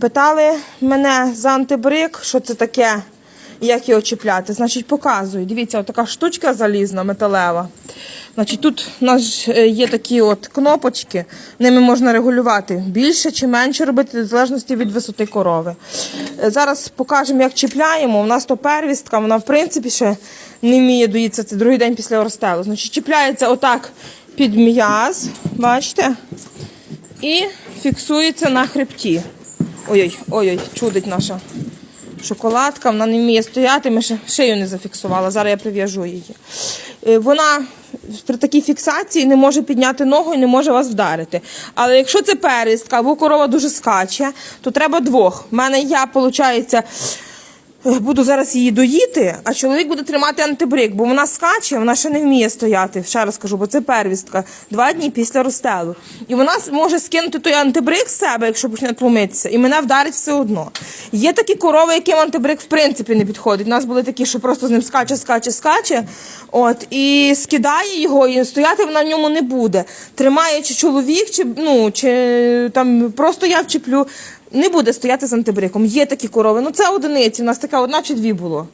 Питали мене за антибрик, що це таке, як його чіпляти. Значить, показую. Дивіться, така штучка залізна, металева. Значить, тут у нас е, є такі от кнопочки, ними можна регулювати більше чи менше робити, в залежності від висоти корови. Е, Зараз покажемо, як чіпляємо. У нас то первістка, вона в принципі ще не вміє доїтися. Це другий день після розстелу. Значить, чіпляється отак під м'яз, бачите? І фіксується на хребті. Ой-ой, ой-ой, чудить наша шоколадка. Вона не вміє стояти, ми ще шию не зафіксувала. Зараз я прив'яжу її. Е, Вона при такій фіксації не може підняти ногу і не може вас вдарити. Але якщо це перестка або корова дуже скаче, то треба двох. У мене я, виходить, Буду зараз її доїти, а чоловік буде тримати антибрик, бо вона скаче, вона ще не вміє стояти. Ще раз кажу, бо це первістка. Два дні після розстелу. І вона може скинути той антибрик з себе, якщо почне тлумитися, і мене вдарить все одно. Є такі корови, яким антибрик в принципі не підходить. У нас були такі, що просто з ним скаче, скаче, скаче. От і скидає його, і стояти вона в ньому не буде. Тримає чи чоловік, чи ну чи там просто я вчеплю. Не буде стояти з антибриком. Є такі корови. Ну це одиниці. У нас така одна чи дві було.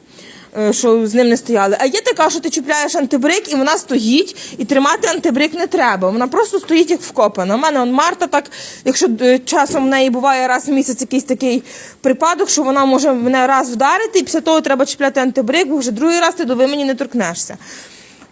е, Що з ним не стояли. А є така, що ти чіпляєш антибрик, і вона стоїть, і тримати антибрик не треба. Вона просто стоїть як вкопана. У мене он Марта так, якщо е, часом в неї буває раз в місяць якийсь такий припадок, що вона може мене раз вдарити, і після того треба чіпляти антибрик, бо вже другий раз ти до ви мені не торкнешся.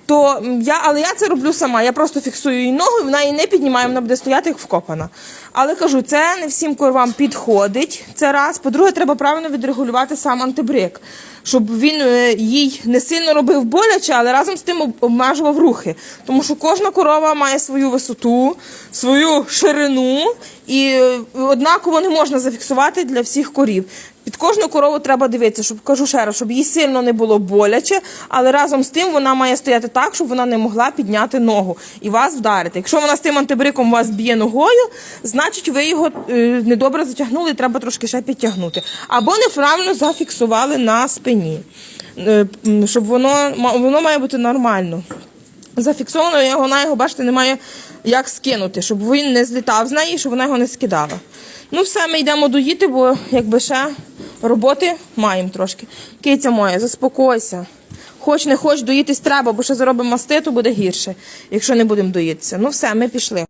То я, але я це роблю сама. Я просто фіксую її ногу, вона її не піднімає, вона буде стояти як вкопана. Але кажу, це не всім коровам підходить. Це раз. По-друге, треба правильно відрегулювати сам антибрик, щоб він е, їй не сильно робив боляче, але разом з тим обмежував рухи. Тому що кожна корова має свою висоту, свою ширину, і е, однаково не можна зафіксувати для всіх корів. Під кожну корову треба дивитися, щоб кажу ще раз, щоб їй сильно не було боляче, але разом з тим вона має стояти так, щоб вона не могла підняти ногу і вас вдарити. Якщо вона з тим антибриком вас б'є ногою, значить ви його е, недобре затягнули, і треба трошки ще підтягнути. Або неправильно зафіксували на спині, Е, м, щоб воно воно має бути нормально. Зафіксовано його, вона його, бачите, немає як скинути, щоб він не злітав з неї, щоб вона його не скидала. Ну, все, ми йдемо доїти, бо якби ще роботи маємо трошки. Киця моя, заспокойся. Хоч не хоч доїтись треба, бо ще заробимо маститу, буде гірше, якщо не будемо доїтися. Ну все, ми пішли.